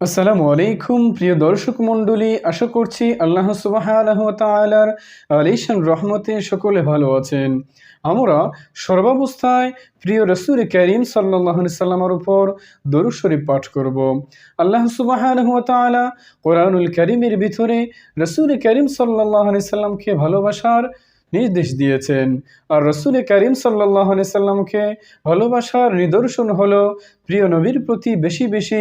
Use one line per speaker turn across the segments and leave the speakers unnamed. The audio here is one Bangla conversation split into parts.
আসসালামু আলাইকুম, প্রিয় দর্শক মণ্ডলী। আশা করছি আল্লাহ সুবাহ আলিশান রহমতে সকলে ভালো আছেন। আমরা সর্বাবস্থায় প্রিয় রসুল করিম সাল্লাহ সাল্লামার উপর দরু শরীফ পাঠ করব। আল্লাহ সুবাহ কোরআনুল করিমের ভিতরে রসুল করিম সাল্লাহ সাল্লামকে ভালোবাসার নির্দেশ দিয়েছেন। আর রসুল করিম সাল্লাহ সাল্লামকে ভালোবাসার নিদর্শন হল প্রিয় নবীর প্রতি বেশি বেশি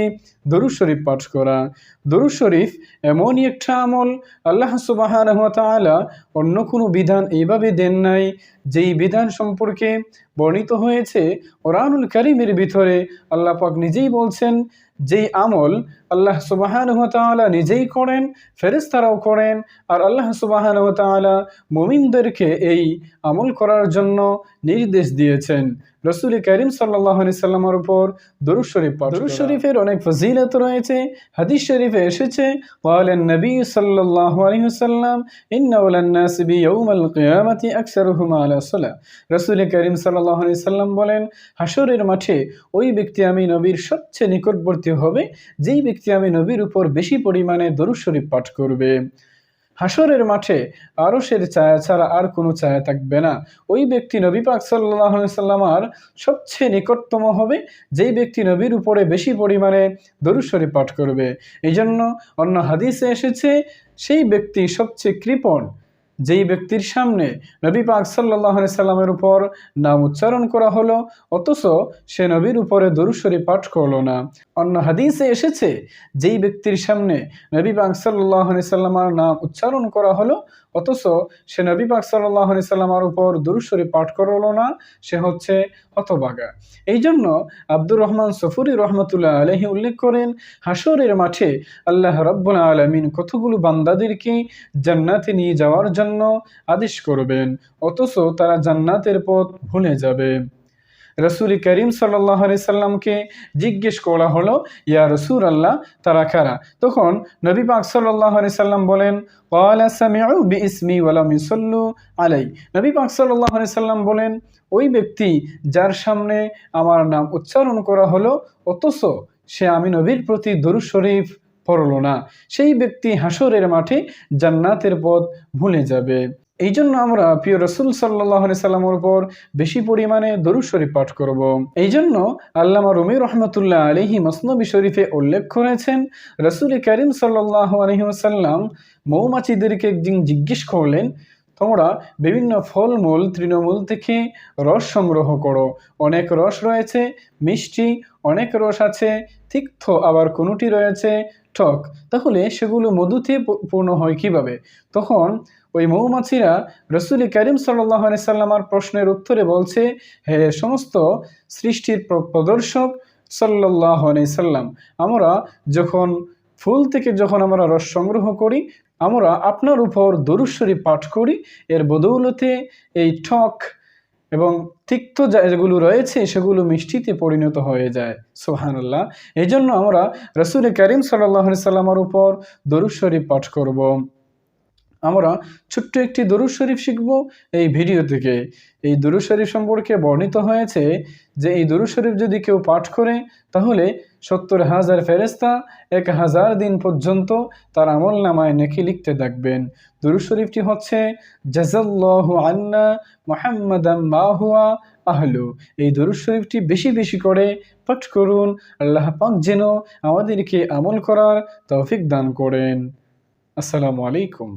দরু শরীফ পাঠ করা। দরু শরীফ এমনই একটা আমল, আল্লাহ সুবাহ অন্য কোনো বিধান এইভাবে দেন নাই, যেই বিধান সম্পর্কে বর্ণিত হয়েছে ওরানুল করিমের ভিতরে আল্লাহ পাক নিজেই বলছেন, যেই আমল আল্লাহ সুবাহান নিজেই করেন ফেরেস্তারাও করেন, আর আল্লাহ সুবাহান মোমিনদেরকে এই আমল করার জন্য নির্দেশ দিয়েছেন। রসুল করিম সাল্লাহ সাল্লামের উপর দরুদ শরীফ দরুদ শরীফের অনেক ফজিলত রয়েছে হাদিস শরীফে এসেছে قالن নবী সাল্লাহ আলহিহাল্লাম ইন্নাউলান্নাস বিয়াউমাল কিয়ামাতি আকসারুহুম আলা সালাহ রসুল করিম সাল্লাহ সাল্লাম বলেন হাসরের মাঠে ওই ব্যক্তি আমি নবীর সবচেয়ে নিকটবর্তী হবে যেই ব্যক্তি আমি নবীর উপর বেশি পরিমাণে দরুদ শরীফ পাঠ করবে হাসরের মাঠে আরশের ছায়া ছাড়া আর কোনো ছায়া থাকবে না। ওই ব্যক্তি নবী পাক সাল্লাহ সাল্লামার সবচেয়ে নিকটতম হবে, যেই ব্যক্তি নবীর উপরে বেশি পরিমাণে দরুশ্বরী পাঠ করবে। এই জন্য অন্য হাদিসে এসেছে, সেই ব্যক্তি সবচেয়ে কৃপণ যেই ব্যক্তির সামনে নবী পাক সাল্লাহ সাল্লামের উপর নাম উচ্চারণ করা হলো, অথচ সে নবীর উপরে দরুশ্বরী পাঠ করল না। অন্য হাদিসে এসেছে, যেই ব্যক্তির সামনে নবী পাক সাল্লাহ সাল্লামার নাম উচ্চারণ করা হলো, অথচ সে নবী পাক সাল্লাহ সাল্লামার উপর দুরুশ্বরী পাঠ করল না, সে হচ্ছে হতবাগা এই জন্য আব্দুর রহমান সফুরি রহমতুল্লাহ আলহি উল্লেখ করেন হাসরের মাঠে আল্লাহ রব্বুল আলমিন কতগুলো বান্দাদেরকে জান্নাতে নিয়ে যাওয়ার জন্য আদেশ করবেন, অথচ তারা জান্নাতের পথ ভুলে যাবে। রসুল করিম সাল্লাহ সাল্লামকে জিজ্ঞেস করা হলো, ইয়া রসুল আল্লাহ তারা কারা? তখন নবী পাক সাল্লাহ সাল্লাম বলেন আলাই। নবী পাক সাল্লাহ সাল্লাম বলেন, ওই ব্যক্তি যার সামনে আমার নাম উচ্চারণ করা হলো, অথচ সে আমি নবীর প্রতি দরু শরীফ পড়ল না। সেই ব্যক্তি হাসরের মাঠে জান্নাতের পথ ভুলে যাবে। এই জন্য আমরা প্রিয় রসুল সাল্লাহ সাল্লামের উপর বেশি পরিমাণে দরু শরীফ পাঠ করব। এই জন্য আল্লামা রুমি রহমতুল্লাহ আলহি মসনবী শরীফে উল্লেখ করেছেন, রসুল করিম সাল্লাহ আলহিমসাল্লাম মৌমাছিদেরকে একদিন জিজ্ঞেস করলেন, তোমরা বিভিন্ন ফলমূল, তৃণমূল থেকে রস সংগ্রহ করো। অনেক রস রয়েছে, মিষ্টি, অনেক রস আছে, তিক্ত আবার কোনোটি রয়েছে টক তাহলে সেগুলো মধুতে পূর্ণ হয় কীভাবে? তখন ওই মৌমাছিরা রসুল করিম সাল্লাহ সাল্লামার প্রশ্নের উত্তরে বলছে, হে সমস্ত সৃষ্টির প্রদর্শক সাল্লাহ সাল্লাম, আমরা যখন ফুল থেকে যখন আমরা রস সংগ্রহ করি, আমরা আপনার উপর দরুশ্বরী পাঠ করি, এর বদৌলতে এই ঠক এবং তিক্ত যেগুলো রয়েছে, সেগুলো মিষ্টিতে পরিণত হয়ে যায় সোহানুল্লাহ এই জন্য আমরা রসুল করিম সাল্লাহ সাল্লামার উপর শরীফ পাঠ করব। আমরা ছোট্ট একটি দরুদ শরীফ শিখব এই ভিডিও থেকে। এই দরুদ শরীফ সম্পর্কে বর্ণিত হয়েছে যে এই দরুদ শরীফ যদি কেউ পাঠ করে, তাহলে সত্তর হাজার ফেরেস্তা এক হাজার দিন পর্যন্ত তার আমল নামায় নেকি লিখতে থাকবেন। দরুদ শরীফটি হচ্ছে জাজাল্লাহ আন্না মোহাম্মদ মাহুয়া আহলু। এই দরুদ শরীফটি বেশি বেশি করে পাঠ করুন। আল্লাহ পাক যেন আমাদেরকে আমল করার তৌফিক দান করেন। আসসালামু আলাইকুম।